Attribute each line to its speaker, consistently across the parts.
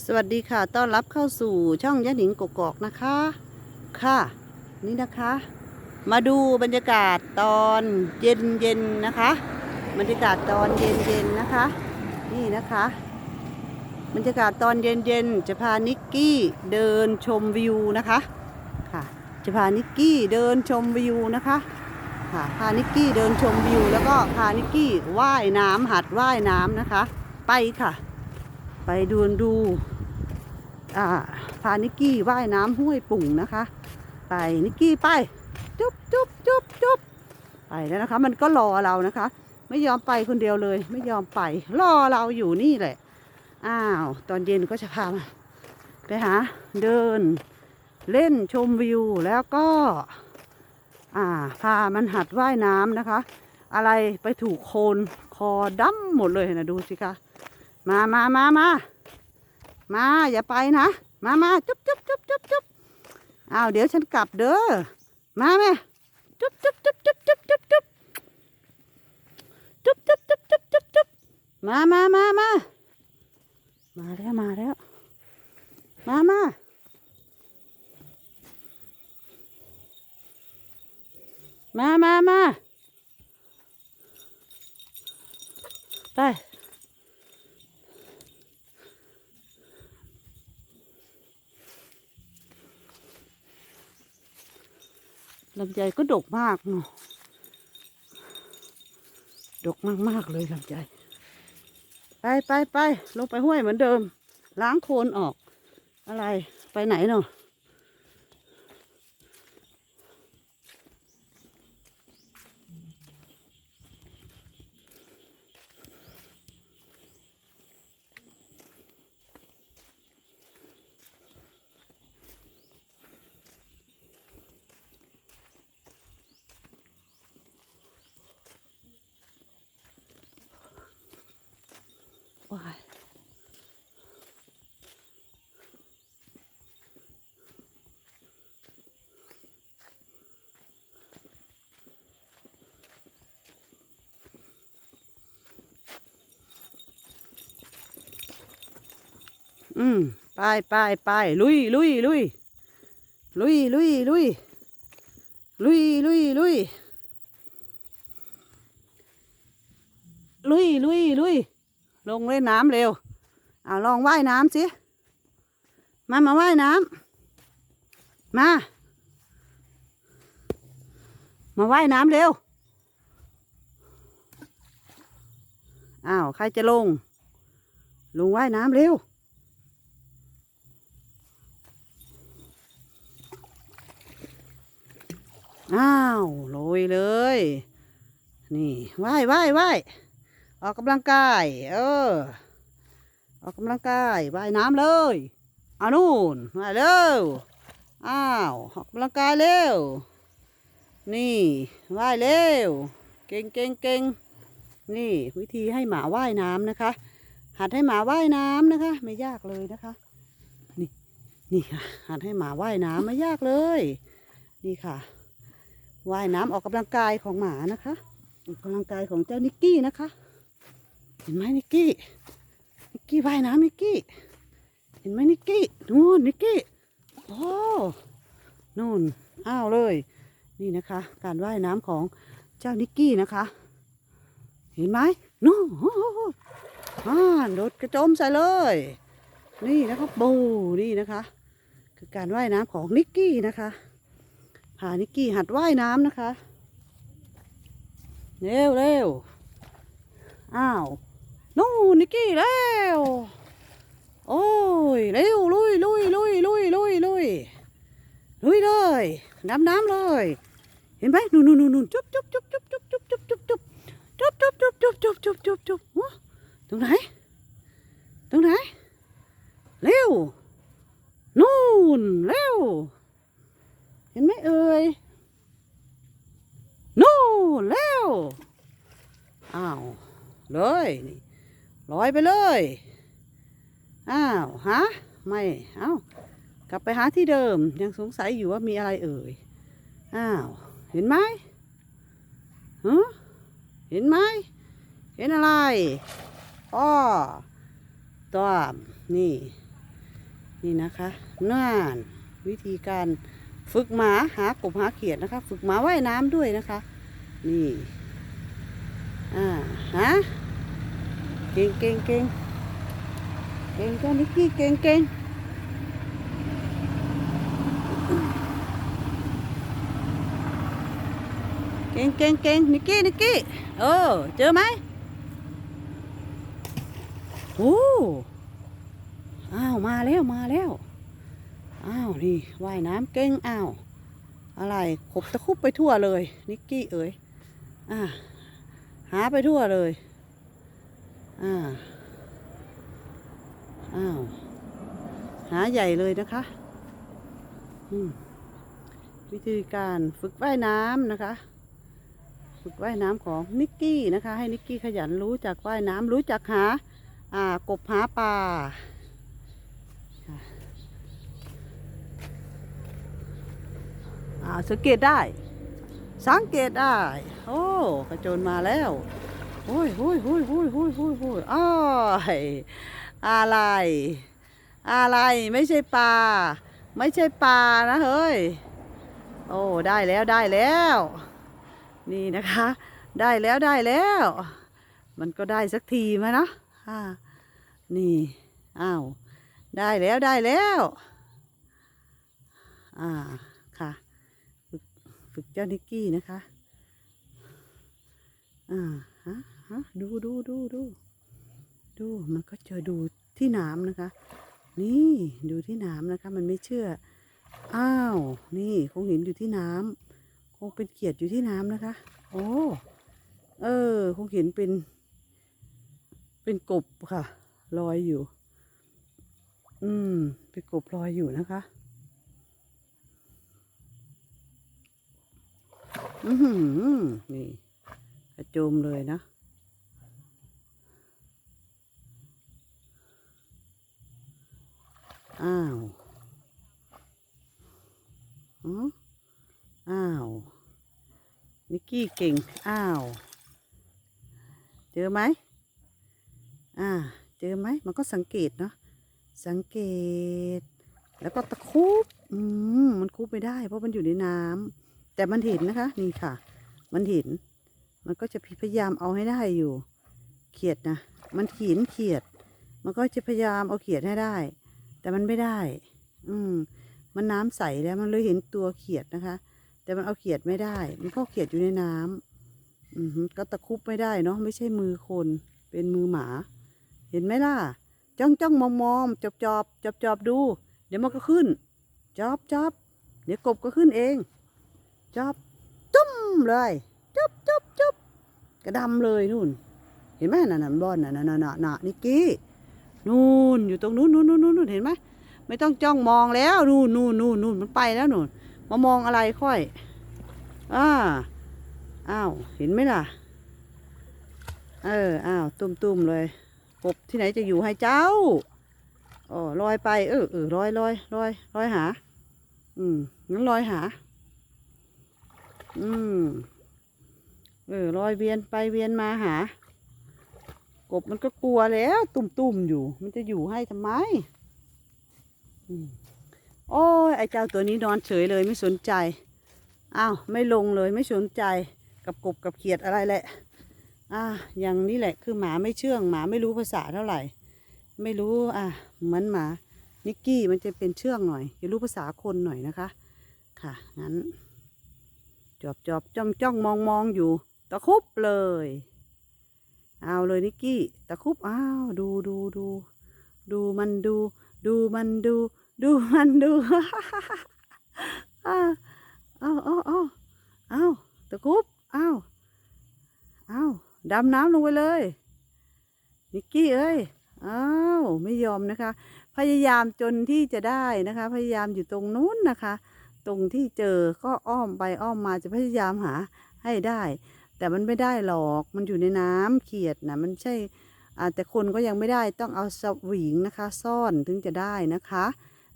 Speaker 1: สวัสดีค่ะ ต้อนรับเข้าสู่ช่องยะหนิงกกอกนะคะ ค่ะ นี่นะคะ มาดูบรรยากาศตอนเย็นเย็นนะคะ บรรยากาศตอนเย็นเย็นนะคะ นี่นะคะ บรรยากาศตอนเย็นเย็นจะพานิกกี้เดินชมวิวนะคะค่ะจะพานิกกี้เดินชมวิวนะคะค่ะพานิกกี้เดินชมวิว แล้วก็พานิกกี้ว่ายน้ำหัดว่ายน้ำนะคะ ไปค่ะ ไปดูดูอ่าพานิกกี้ว่ายน้ำห้วยปุ่งนะคะ ไปนิกกี้ไปจุ๊บจุ๊บจุ๊บจุ๊บไปแล้วนะคะ มันก็รอเรานะคะ ไม่ยอมไปคนเดียวเลย ไม่ยอมไป รอเราอยู่นี่แหละ อ้าว ตอนเย็นก็จะพามาไปหาเดินเล่นชมวิวแล้วก็ อ่า พามันหัดว่ายน้ำนะคะ อะไรไปถูกโคลนคอดำหมดเลยนะดูสิคะ มามามามามาอย่าไปนะมามาจุ๊บจุ๊บจุ๊บจุ๊บจุ๊บอ้าวเดี๋ยวฉันกลับเด้อมาแม่จุ๊บจุ๊บจุ๊บจุ๊บจุ๊บจุ๊บจุ๊บจุ๊บจุ๊บจุ๊บจุ๊บจุ๊บจุ๊บมามามามามาแล้วมาแล้วมามามามามาไป ลำไยก็ดกมากเนาะดกมาก ๆ เลยลำไยไปไปไปลงไปห้วยเหมือนเดิม ล้างโคลนออก อะไรไปไหนเนาะ อืมไปไปไปลุยลุยลุยลุยลุยลุยลุยลุยลุยลุยลุยลุยลงเล่นน้ำเร็วเอาลองว่ายน้ำสิมามาว่ายน้ำมา มาว่ายน้ำเร็วอ้าวใครจะลง ลงว่ายน้ำเร็ว อ้าวโรยเลย นี่ว่ายว่ายว่ายออกกำลังกาย เออ ออกกำลังกายว่ายน้ำเลยเอานู่นมาเร็วอ้าวออกกำลังกายเร็ว นี่ว่ายเร็ว เก่งเก่งเก่งนี่วิธีให้หมาว่ายน้ำนะคะ หัดให้หมาว่ายน้ำนะคะ ไม่ยากเลยนะคะนี่นี่ค่ะหัดให้หมาว่ายน้ำไม่ยากเลย นี่ค่ะ ว่ายน้ำออกกำลังกายของหมานะคะออกกำลังกายของเจ้านิกกี้นะคะ เห็นไหมนิกกี้นิกกี้ว่ายน้ำนิกกี้ เห็นไหมนิกกี้นู่นนิกกี้โอ้นู่นอ้าวเลย นี่นะคะ การว่ายน้ำของเจ้านิกกี้นะคะ เห็นไหมนู่นอ่าโดดกระโจมใส่เลย นี่นะครับโบนี่นะคะ คือการว่ายน้ำของนิกกี้นะคะ พานิกกี้หัดว่ายน้ำนะคะ เร็วเร็วอ้าวนู่นนิกกี้เร็วโอ้ยเร็วลุยลุยลุยลุยลุยลุยลุยเลยดำน้ำเลย เห็นไหมนู่นนู่นนู่นนู่นจุ๊บจุ๊บจุ๊บจุ๊บจุ๊บจุ๊บจุ๊บจุ๊บจุ๊บจุ๊บจุ๊บจุ๊บจุ๊บจุ๊บจุ๊บจุ๊บจุ๊บหัวตรงไหนตรงไหนเร็วนู่นเร็ว เห็นไหมเอ่ยนู่นเร็วอ้าวเลยนี่ลอยไปเลยอ้าวฮะไม่เอ้ากลับไปหาที่เดิมยังสงสัยอยู่ว่ามีอะไรเอ่ยอ้าวเห็นไหมฮะเห็นไหมเห็นอะไรอ้อตัวนี่ นี่นะคะน่านวิธีการ ฝึกหมาหากบหาเขียดนะคะ ฝึกหมาว่ายน้ำด้วยนะคะ นี่อ่าฮะเก่งเก่งเก่งเก่งเจ้านิกกี้เก่งเก่งเก่งเก่งเก่งนิกกี้นิกกี้เออเจอไหมโอ้อ้าวมาแล้วมาแล้วาวนี่ว่ายน้ำเก่งอ้าวอะไรขบตะคุบไปทั่วเลย นิกกี้เอ๋ยอ่าหาไปทั่วเลยอ่าอ้าวหาใหญ่เลยนะคะอืมวิธีการฝึกว่ายน้ำนะคะ ฝึกว่ายน้ำของนิกกี้นะคะ ให้นิกกี้ขยันรู้จักว่ายน้ำรู้จักหา อ่ากบหาปลาค่ะอ่า สังเกตได้ สังเกตได้ โอ้กระโจนมาแล้วโอ้ยโอ้ยโอ้ยโอ้ยโอ้ยโอ้ยโอ้ยอ้ายอะไร อะไรไม่ใช่ปลาไม่ใช่ปลานะเฮ้ย โอ้ได้แล้วได้แล้ว นี่นะคะ ได้แล้วได้แล้ว มันก็ได้สักทีมเนะอ่านี่อ้าวได้แล้วได้แล้ว อ่าค่ะ ฝึกเจ้านิกกี้นะคะ อ่าฮะฮะดูดูดูดูดูมันก็จะดูที่น้ำนะคะ นี่ดูที่น้ำนะคะ มันไม่เชื่อ อ้าว นี่คงเห็นอยู่ที่น้ำคงเป็นเขียดอยู่ที่น้ำนะคะ โอ้เออ คงเห็นเป็น เป็นกบค่ะลอยอยู่ อืม เป็นกบลอยอยู่นะคะ อือหือนี่กระโจมเลยนะ อ้าวอ๋ออ้าว นิกกี้เก่ง อ้าว เจอไหม อ่า เจอไหม มันก็สังเกตเนาะ สังเกต แล้วก็ตะคุบ อืม มันคุบไม่ได้ เพราะมันอยู่ในน้ำ แต่มันเห็นนะคะ นี่ค่ะ มันเห็นมันก็จะพยายามเอาให้ได้อยู่ เขียดนะ มันขีนเขียด มันก็จะพยายามเอาเขียดให้ได้ แต่มันไม่ได้ อืม มันน้ำใสแล้วมันเลยเห็นตัวเขียดนะคะ แต่มันเอาเขียดไม่ได้ มันเพราะเขียดอยู่ในน้ำอือหือก็ตะคุบไม่ได้เนาะ ไม่ใช่มือคน เป็นมือหมา เห็นไหมล่ะ จ้องจ้องมองมองจอบจอบจอบจอบดู เดี๋ยวมันก็ขึ้น จอบจอบเดี๋ยวกบก็ขึ้นเอง จอบจุ้มเลยจุ๊บจุ๊บจุ๊บกระดำเลยนู่น เห็นไหมน่ะน่ะบอลน่ะน่ะน่ะน่ะน่ะนิกกี้นู่นอยู่ตรงนู้นนู่นนู่นนู่นเห็นไหมไม่ต้องจ้องมองแล้วนู่นนู่นนู่นนู่นมันไปแล้วนู่นมามองอะไรค่อยอ่าอ้าวเห็นไหมล่ะ เอออ้าวตุ้มตุ้มเลยกบที่ไหนจะอยู่ให้เจ้าอ๋อลอยไป เออเออลอยลอยลอยลอยหา อืมงั้นลอยหา อืมเออลอยเวียนไปเวียนมาหา กบมันก็กลัวแล้ว ตุ่มๆอยู่ มันจะอยู่ให้ทำไมโอ้ยไอเจ้าตัวนี้นอนเฉยเลยไม่สนใจ อ้าวไม่ลงเลยไม่สนใจกับกบกับเขียดอะไรแหละ อ่า อย่างนี้แหละคือหมาไม่เชื่องหมาไม่รู้ภาษาเท่าไหร่ ไม่รู้อะเหมือนหมานิกกี้มันจะเป็นเชื่องหน่อยจะรู้ภาษาคนหน่อยนะคะ ค่ะงั้น จอบจอบจ้องจ้องมองมองอยู่ ตะคุบเลย เอาเลยนิกกี้ ตะคุบอ้าวดูดูดูดูมันดู ดูมันดู ดูมันดูอ้าวอ้าวอ้าวอ้าวอ้าตะคุบอ้าวอ้าวดำน้ำลงไปเลย นิกกี้เอ้ยอ้าวไม่ยอมนะคะ พยายามจนที่จะได้นะคะ พยายามอยู่ตรงนู้นนะคะ ตรงที่เจอก็อ้อมไปอ้อมมาจะพยายามหาให้ได้ แต่มันไม่ได้หรอกมันอยู่ในน้ำเขียดนะมันใช่แต่คนก็ยังไม่ได้ต้องเอาสวิงนะคะ ซ่อนถึงจะได้นะคะ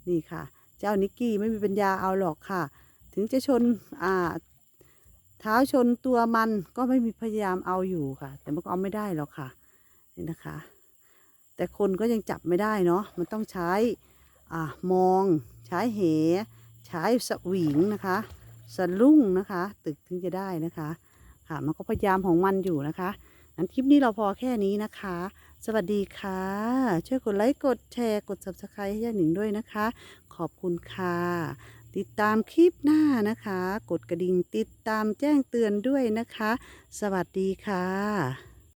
Speaker 1: นี่ค่ะ เจ้านิกกี้ไม่มีปัญญาเอาหรอกค่ะ ถึงจะชนอ่าเท้าชนตัวมันก็ไม่มีพยายามเอาอยู่ค่ะ แต่มันก็เอาไม่ได้หรอกค่ะนี่นะคะ แต่คนก็ยังจับไม่ได้เนาะมันต้องใช้อ่ามองใช้เห ใช้สวิงนะคะสลุ่งนะคะ ตึกถึงจะได้นะคะ ค่ะมันก็พยายามของมันอยู่นะคะงั้นคลิปนี้เราพอแค่นี้นะคะ สวัสดีค่ะ ช่วยกดไลค์กดแชร์กด subscribe ให้ย่าหนิงด้วยนะคะ ขอบคุณค่ะ ติดตามคลิปหน้านะคะ กดกระดิ่งติดตามแจ้งเตือนด้วยนะคะ สวัสดีค่ะ